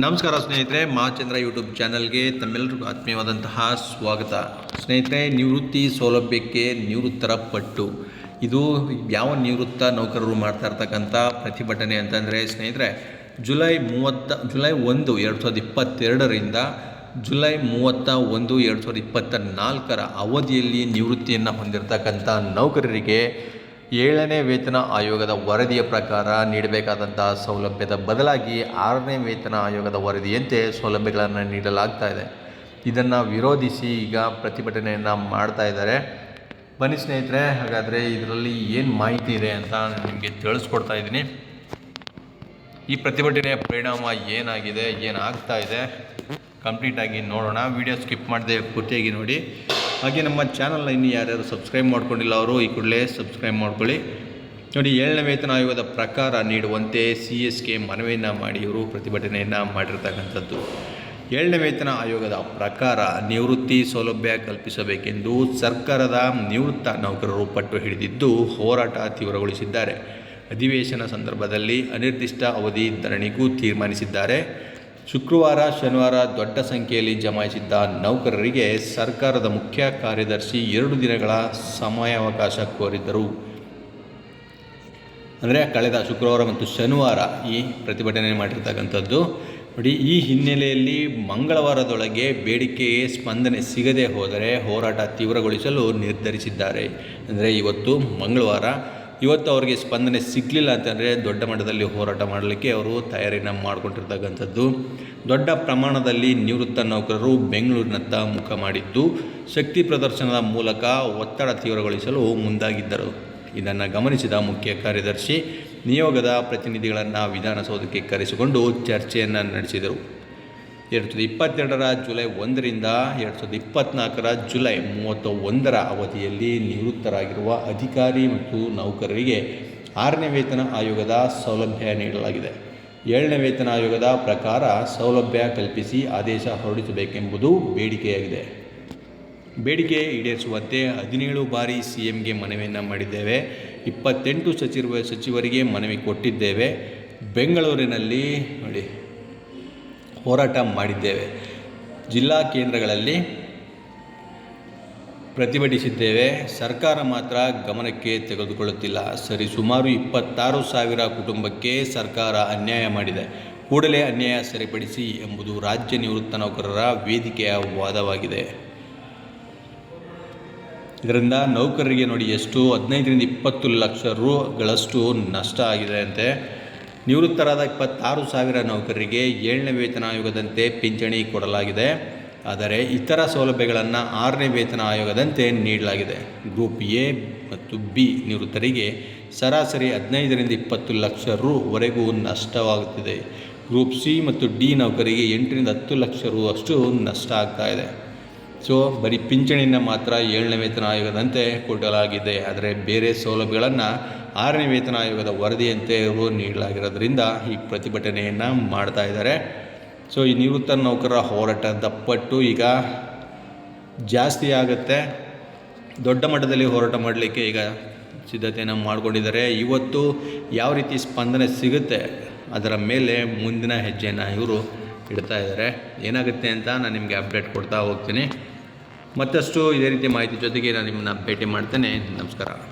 ನಮಸ್ಕಾರ ಸ್ನೇಹಿತರೆ ಮಹಾಚಂದ್ರ ಯೂಟ್ಯೂಬ್ ಚಾನಲ್ಗೆ ತಮ್ಮೆಲ್ಲರಿಗೂ ಆತ್ಮೀಯವಾದಂತಹ ಸ್ವಾಗತ. ಸ್ನೇಹಿತರೆ, ನಿವೃತ್ತಿ ಸೌಲಭ್ಯಕ್ಕೆ ನಿವೃತ್ತರ ಪಟ್ಟು. ಇದು ಯಾವ ನಿವೃತ್ತ ನೌಕರರು ಮಾಡ್ತಾ ಇರ್ತಕ್ಕಂಥ ಪ್ರತಿಭಟನೆ ಅಂತಂದರೆ ಸ್ನೇಹಿತರೆ, ಜುಲೈ ಮೂವತ್ತ, ಜುಲೈ ಒಂದು ಎರಡು ಸಾವಿರದ ಇಪ್ಪತ್ತೆರಡರಿಂದ ಜುಲೈ ಮೂವತ್ತ ಒಂದು ಎರಡು ಸಾವಿರದ ಇಪ್ಪತ್ತ ನಾಲ್ಕರ ಅವಧಿಯಲ್ಲಿ ನಿವೃತ್ತಿಯನ್ನು ಹೊಂದಿರತಕ್ಕಂಥ ನೌಕರರಿಗೆ ಏಳನೇ ವೇತನ ಆಯೋಗದ ವರದಿಯ ಪ್ರಕಾರ ನೀಡಬೇಕಾದಂತಹ ಸೌಲಭ್ಯದ ಬದಲಾಗಿ ಆರನೇ ವೇತನ ಆಯೋಗದ ವರದಿಯಂತೆ ಸೌಲಭ್ಯಗಳನ್ನು ನೀಡಲಾಗ್ತಾ ಇದೆ. ಇದನ್ನು ವಿರೋಧಿಸಿ ಈಗ ಪ್ರತಿಭಟನೆಯನ್ನು ಮಾಡ್ತಾ ಇದ್ದಾರೆ. ಬನ್ನಿ ಸ್ನೇಹಿತರೆ, ಹಾಗಾದರೆ ಇದರಲ್ಲಿ ಏನು ಮಾಹಿತಿ ಇದೆ ಅಂತ ನಿಮಗೆ ತಿಳಿಸ್ಕೊಡ್ತಾ ಇದ್ದೀನಿ. ಈ ಪ್ರತಿಭಟನೆಯ ಪರಿಣಾಮ ಏನಾಗಿದೆ, ಏನಾಗ್ತಾ ಇದೆ ಕಂಪ್ಲೀಟಾಗಿ ನೋಡೋಣ. ವಿಡಿಯೋ ಸ್ಕಿಪ್ ಮಾಡದೆ ಪೂರ್ತಿಯಾಗಿ ನೋಡಿ. ಹಾಗೆ ನಮ್ಮ ಚಾನಲ್ನ ಇನ್ನು ಯಾರ್ಯಾರು ಸಬ್ಸ್ಕ್ರೈಬ್ ಮಾಡ್ಕೊಂಡಿಲ್ಲ ಅವರು ಈ ಕೂಡಲೇ ಸಬ್ಸ್ಕ್ರೈಬ್ ಮಾಡ್ಕೊಳ್ಳಿ. ನೋಡಿ, ಏಳನೇ ವೇತನ ಆಯೋಗದ ಪ್ರಕಾರ ನೀಡುವಂತೆ ಸಿ ಎಸ್ ಕೆ ಮನವಿಯನ್ನು ಮಾಡಿ ಇವರು ಪ್ರತಿಭಟನೆಯನ್ನು ಮಾಡಿರ್ತಕ್ಕಂಥದ್ದು. ಏಳನೇ ವೇತನ ಆಯೋಗದ ಪ್ರಕಾರ ನಿವೃತ್ತಿ ಸೌಲಭ್ಯ ಕಲ್ಪಿಸಬೇಕೆಂದು ಸರ್ಕಾರದ ನಿವೃತ್ತ ನೌಕರರು ಪಟ್ಟು ಹಿಡಿದಿದ್ದು ಹೋರಾಟ ತೀವ್ರಗೊಳಿಸಿದ್ದಾರೆ. ಅಧಿವೇಶನ ಸಂದರ್ಭದಲ್ಲಿ ಅನಿರ್ದಿಷ್ಟ ಅವಧಿ ಧರಣಿಗೂ ತೀರ್ಮಾನಿಸಿದ್ದಾರೆ. ಶುಕ್ರವಾರ, ಶನಿವಾರ ದೊಡ್ಡ ಸಂಖ್ಯೆಯಲ್ಲಿ ಜಮಾಯಿಸಿದ್ದ ನೌಕರರಿಗೆ ಸರ್ಕಾರದ ಮುಖ್ಯ ಕಾರ್ಯದರ್ಶಿ ಎರಡು ದಿನಗಳ ಸಮಯಾವಕಾಶ ಕೋರಿದ್ದರು. ಅಂದರೆ ಕಳೆದ ಶುಕ್ರವಾರ ಮತ್ತು ಶನಿವಾರ ಈ ಪ್ರತಿಭಟನೆ ಮಾಡಿರ್ತಕ್ಕಂಥದ್ದು. ನೋಡಿ, ಈ ಹಿನ್ನೆಲೆಯಲ್ಲಿ ಮಂಗಳವಾರದೊಳಗೆ ಬೇಡಿಕೆಗೆ ಸ್ಪಂದನೆ ಸಿಗದೆ ಹೋದರೆ ಹೋರಾಟ ತೀವ್ರಗೊಳಿಸಲು ನಿರ್ಧರಿಸಿದ್ದಾರೆ. ಅಂದರೆ ಇವತ್ತು ಮಂಗಳವಾರ ಇವತ್ತು ಅವರಿಗೆ ಸ್ಪಂದನೆ ಸಿಗಲಿಲ್ಲ ಅಂತಂದರೆ ದೊಡ್ಡ ಮಟ್ಟದಲ್ಲಿ ಹೋರಾಟ ಮಾಡಲಿಕ್ಕೆ ಅವರು ತಯಾರಿನ ಮಾಡಿಕೊಂಡಿರ್ತಕ್ಕಂಥದ್ದು. ದೊಡ್ಡ ಪ್ರಮಾಣದಲ್ಲಿ ನಿವೃತ್ತ ನೌಕರರು ಬೆಂಗಳೂರಿನತ್ತ ಮುಖ ಮಾಡಿದ್ದು. ಶಕ್ತಿ ಪ್ರದರ್ಶನದ ಮೂಲಕ ಒತ್ತಡ ತೀವ್ರಗೊಳಿಸಲು ಮುಂದಾಗಿದ್ದರು. ಇದನ್ನು ಗಮನಿಸಿದ ಮುಖ್ಯ ಕಾರ್ಯದರ್ಶಿ, ನಿಯೋಗದ ಪ್ರತಿನಿಧಿಗಳನ್ನು ವಿಧಾನಸೌಧಕ್ಕೆ ಕರೆಸಿಕೊಂಡು ಚರ್ಚೆಯನ್ನು ನಡೆಸಿದರು. ಎರಡು ಸಾವಿರದ ಇಪ್ಪತ್ತೆರಡರ ಜುಲೈ ಒಂದರಿಂದ ಎರಡು ಸಾವಿರದ ಇಪ್ಪತ್ತ್ನಾಲ್ಕರ ಜುಲೈ ಮೂವತ್ತ ಒಂದರ ಅವಧಿಯಲ್ಲಿ ನಿವೃತ್ತರಾಗಿರುವ ಅಧಿಕಾರಿ ಮತ್ತು ನೌಕರರಿಗೆ ಆರನೇ ವೇತನ ಆಯೋಗದ ಸೌಲಭ್ಯ ನೀಡಲಾಗಿದೆ. ಏಳನೇ ವೇತನ ಆಯೋಗದ ಪ್ರಕಾರ ಸೌಲಭ್ಯ ಕಲ್ಪಿಸಿ ಆದೇಶ ಹೊರಡಿಸಬೇಕೆಂಬುದು ಬೇಡಿಕೆಯಾಗಿದೆ. ಬೇಡಿಕೆ ಈಡೇರಿಸುವಂತೆ ಹದಿನೇಳು ಬಾರಿ ಸಿ ಎಂಗೆ ಮನವಿಯನ್ನು ಮಾಡಿದ್ದೇವೆ. ಇಪ್ಪತ್ತೆಂಟು ಸಚಿವ ಸಚಿವರಿಗೆ ಮನವಿ ಕೊಟ್ಟಿದ್ದೇವೆ. ಬೆಂಗಳೂರಿನಲ್ಲಿ ನೋಡಿ. ಹೋರಾಟ ಮಾಡಿದ್ದೇವೆ. ಜಿಲ್ಲಾ ಕೇಂದ್ರಗಳಲ್ಲಿ ಪ್ರತಿಭಟಿಸಿದ್ದೇವೆ. ಸರ್ಕಾರ ಮಾತ್ರ ಗಮನಕ್ಕೆ ತೆಗೆದುಕೊಳ್ಳುತ್ತಿಲ್ಲ. ಸರಿ, ಸುಮಾರು ಇಪ್ಪತ್ತಾರು ಸಾವಿರ ಕುಟುಂಬಕ್ಕೆ ಸರ್ಕಾರ ಅನ್ಯಾಯ ಮಾಡಿದೆ. ಕೂಡಲೇ ಅನ್ಯಾಯ ಸರಿಪಡಿಸಿ ಎಂಬುದು ರಾಜ್ಯ ನಿವೃತ್ತ ನೌಕರರ ವೇದಿಕೆಯ ವಾದವಾಗಿದೆ. ಇದರಿಂದ ನೌಕರರಿಗೆ ನೋಡಿ ಎಷ್ಟು ಹದಿನೈದರಿಂದ ಇಪ್ಪತ್ತು ಲಕ್ಷ ರುಗಳಷ್ಟು ನಷ್ಟ ಆಗಿದೆ ಅಂತೆ. ನಿವೃತ್ತರಾದ ಇಪ್ಪತ್ತಾರು ಸಾವಿರ ನೌಕರರಿಗೆ ಏಳನೇ ವೇತನ ಆಯೋಗದಂತೆ ಪಿಂಚಣಿ ಕೊಡಲಾಗಿದೆ. ಆದರೆ ಇತರ ಸೌಲಭ್ಯಗಳನ್ನು ಆರನೇ ವೇತನ ಆಯೋಗದಂತೆ ನೀಡಲಾಗಿದೆ. ಗ್ರೂಪ್ ಎ ಮತ್ತು ಬಿ ನಿವೃತ್ತರಿಗೆ ಸರಾಸರಿ ಹದಿನೈದರಿಂದ ಇಪ್ಪತ್ತು ಲಕ್ಷ ರುವರೆಗೂ ನಷ್ಟವಾಗುತ್ತಿದೆ. ಗ್ರೂಪ್ ಸಿ ಮತ್ತು ಡಿ ನೌಕರಿಗೆ ಎಂಟರಿಂದ ಹತ್ತು ಲಕ್ಷ ರು ಅಷ್ಟು ನಷ್ಟ ಆಗ್ತಾ ಇದೆ. ಸೊ ಬರೀ ಪಿಂಚಣಿಯನ್ನು ಮಾತ್ರ ಏಳನೇ ವೇತನ ಆಯೋಗದಂತೆ ಕೊಡಲಾಗಿದೆ. ಆದರೆ ಬೇರೆ ಸೌಲಭ್ಯಗಳನ್ನು ಆರನೇ ವೇತನ ಆಯೋಗದ ವರದಿಯಂತೆ ಇವರು ನೀಡಲಾಗಿರೋದ್ರಿಂದ ಈ ಪ್ರತಿಭಟನೆಯನ್ನು ಮಾಡ್ತಾ ಇದ್ದಾರೆ. ಸೊ, ಈ ನಿವೃತ್ತ ನೌಕರರ ಹೋರಾಟ ದಪ್ಪಟ್ಟು ಈಗ ಜಾಸ್ತಿ ಆಗುತ್ತೆ. ದೊಡ್ಡ ಮಟ್ಟದಲ್ಲಿ ಹೋರಾಟ ಮಾಡಲಿಕ್ಕೆ ಈಗ ಸಿದ್ಧತೆಯನ್ನು ಮಾಡಿಕೊಂಡಿದ್ದಾರೆ. ಇವತ್ತು ಯಾವ ರೀತಿ ಸ್ಪಂದನೆ ಸಿಗುತ್ತೆ ಅದರ ಮೇಲೆ ಮುಂದಿನ ಹೆಜ್ಜೆಯನ್ನು ಇವರು ಇಡ್ತಾ ಇದ್ದಾರೆ. ಏನಾಗುತ್ತೆ ಅಂತ ನಾನು ನಿಮಗೆ ಅಪ್ಡೇಟ್ ಕೊಡ್ತಾ ಹೋಗ್ತೀನಿ. ಮತ್ತಷ್ಟು ಇದೇ ರೀತಿ ಮಾಹಿತಿ ಜೊತೆಗೆ ನಾನು ನಿಮ್ಮನ್ನ ಭೇಟಿ ಮಾಡ್ತೇನೆ. ನಮಸ್ಕಾರ.